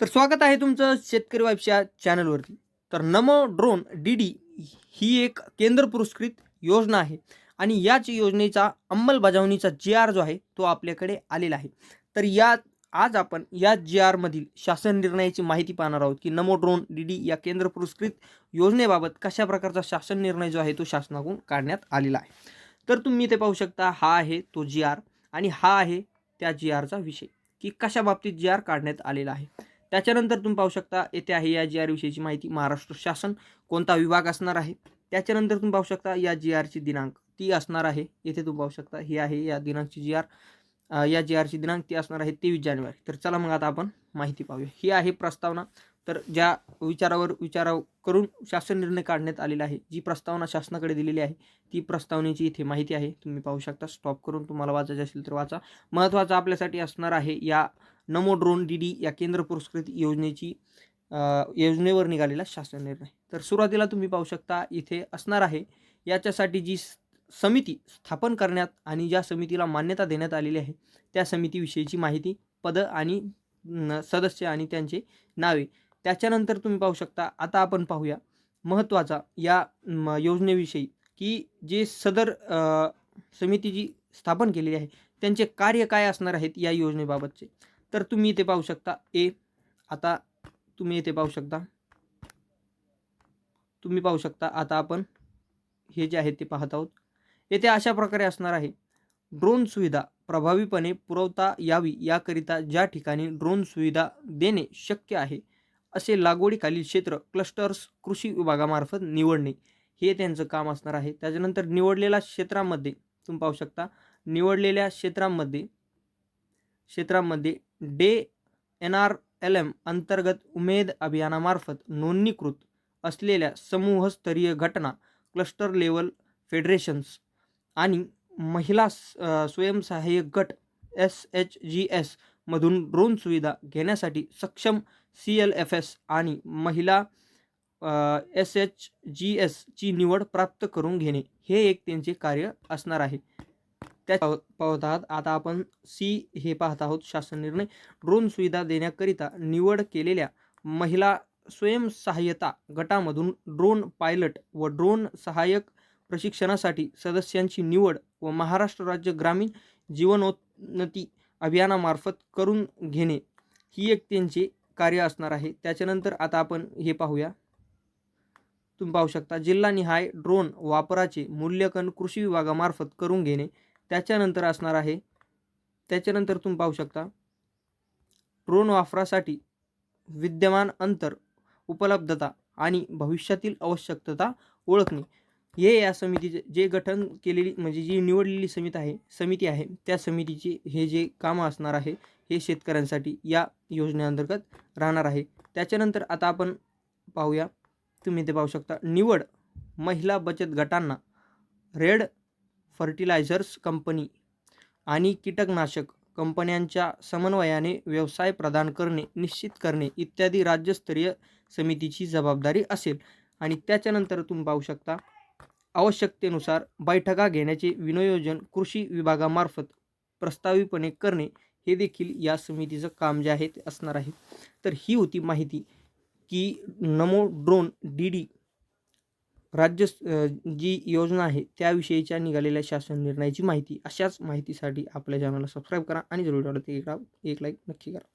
तर स्वागत आहे तुमचं शेतकरी वाईफच्या चॅनलवरती. तर नमो ड्रोन डी डी ही एक केंद्र पुरस्कृत योजना आहे आणि याच योजनेचा अंमलबजावणीचा जी आर जो आहे तो आपल्याकडे आलेला आहे. तर या आज आपण या जी आरमधील शासन निर्णयाची माहिती पाहणार आहोत की नमो ड्रोन डी डी या केंद्र पुरस्कृत योजनेबाबत कशा प्रकारचा शासन निर्णय जो आहे तो शासनाकडून काढण्यात आलेला आहे. तर तुम्ही इथे पाहू शकता हा आहे तो जी आर आणि हा आहे त्या जी आरचा विषय की कशा बाबतीत जी आर काढण्यात आलेला आहे. त्याच्यानंतर तुम्ही पाहू शकता येथे आहे या जी आर विषयीची माहिती. महाराष्ट्र शासन कोणता विभाग असणार आहे? त्याच्यानंतर तुम्ही पाहू शकता या जी आरची दिनांक ती असणार आहे. येथे तुम्ही पाहू शकता ही आहे या दिनांकची जी आर या जी आरची दिनांक ती असणार आहे तेवीस जानेवारी. तर चला मग आता आपण माहिती पाहूया. ही आहे प्रस्तावना. तर ज्या विचारावर विचार करून शासन निर्णय काढण्यात आलेला आहे जी प्रस्तावना शासनाकडे दिलेली आहे ती प्रस्तावनेची इथे माहिती आहे. तुम्ही पाहू शकता. स्टॉप करून तुम्हाला वाचायचं असेल तर वाचा. महत्त्वाचं आपल्यासाठी असणार आहे या नमो ड्रोन डी डी या केंद्र पुरस्कृत योजनेची योजनेवर निघालेला शासन निर्णय. तर सुरुवातीला तुम्ही पाहू शकता इथे असणार आहे. याच्यासाठी जी समिती स्थापन करण्यात आणि ज्या समितीला मान्यता देण्यात आलेली आहे त्या समितीविषयीची माहिती पद आणि सदस्य आणि त्यांचे नावे त्याच्यानंतर तुम्ही पाहू शकता आता आपण पाहूया महत्त्वाचा या म, योजनेविषयी की जे सदर समिती जी स्थापन केलेली आहे त्यांचे कार्य काय असणार आहेत या योजनेबाबतचे. तर तुम्ही इथे पाहू शकता ए आता तुम्ही इथे पाहू शकता. तुम्ही पाहू शकता आता आपण हे जे आहे ते पाहत आहोत. येथे अशा प्रकारे असणार आहे. ड्रोन सुविधा प्रभावीपणे पुरवता यावी याकरिता ज्या ठिकाणी ड्रोन सुविधा देणे शक्य आहे असे लागवडीखालील क्षेत्र क्लस्टर्स कृषी विभागामार्फत निवडणे हे त्यांचं काम असणार आहे. त्याच्यानंतर निवडलेल्या क्षेत्रामध्ये तुम्ही पाहू शकता निवडलेल्या क्षेत्रांमध्ये क्षेत्रांमध्ये DAY N R L M अंतर्गत उमेद अभियानामार्फत नोंदणीकृत असलेल्या समूहस्तरीय घटना क्लस्टर लेवल फेडरेशन्स आणि महिला स- स्वयंसहाय्यक गट एस एच जी एस मधून ड्रोन सुविधा घेण्यासाठी सक्षम सी एल एफ एस आणि महिला एस एच जी एसची निवड प्राप्त करून घेणे. हे एक त्यांचे कार्य असणार आहे. त्या पाहत आहात. आता आपण सी हे पाहत आहोत. शासन निर्णय ड्रोन सुविधा देण्याकरिता निवड केलेल्या महिला स्वयंसहाय्यता गटामधून ड्रोन पायलट व ड्रोन सहाय्यक प्रशिक्षणासाठी सदस्यांची निवड व महाराष्ट्र राज्य ग्रामीण जीवनोन्नती अभियानामार्फत करून घेणे ही एक त्यांचे कार्य असणार आहे. त्याच्यानंतर आता आपण हे पाहूया. तुम्ही पाहू शकता जिल्हानिहाय ड्रोन वापराचे मूल्यांकन कृषी विभागामार्फत करून घेणे त्याच्यानंतर असणार आहे. त्याच्यानंतर तुम्ही पाहू शकता ड्रोन वापरासाठी विद्यमान अंतर उपलब्धता आणि भविष्यातील आवश्यकता ओळखणे. हे या समितीचे जे गठन केलेली म्हणजे जी निवडलेली समिती आहे समिती आहे त्या समितीची हे जे कामं असणार आहे हे शेतकऱ्यांसाठी या योजनेअंतर्गत राहणार आहे. त्याच्यानंतर आता आपण पाहूया तुम्ही ते पाहू शकता. निवड महिला बचत गटांना रेड फर्टिलायझर्स कंपनी आणि कीटकनाशक कंपन्यांच्या समन्वयाने व्यवसाय प्रदान करणे निश्चित करणे इत्यादी राज्यस्तरीय समितीची जबाबदारी असेल. आणि त्याच्यानंतर तुम्ही पाहू शकता आवश्यकतेनुसार बैठका घेण्याचे विनियोजन कृषी विभागामार्फत प्रस्तावितपणे करणे हे देखील या समितीचं काम जे आहे ते असणार आहे. तर ही होती माहिती की नमो ड्रोन डी डी राज्य जी योजना आहे त्याविषयीच्या निघालेल्या शासन निर्णयाची माहिती अशाच माहितीसाठी आपल्या चॅनलला सबस्क्राईब करा आणि जरूर आवडते एक लाईक नक्की करा.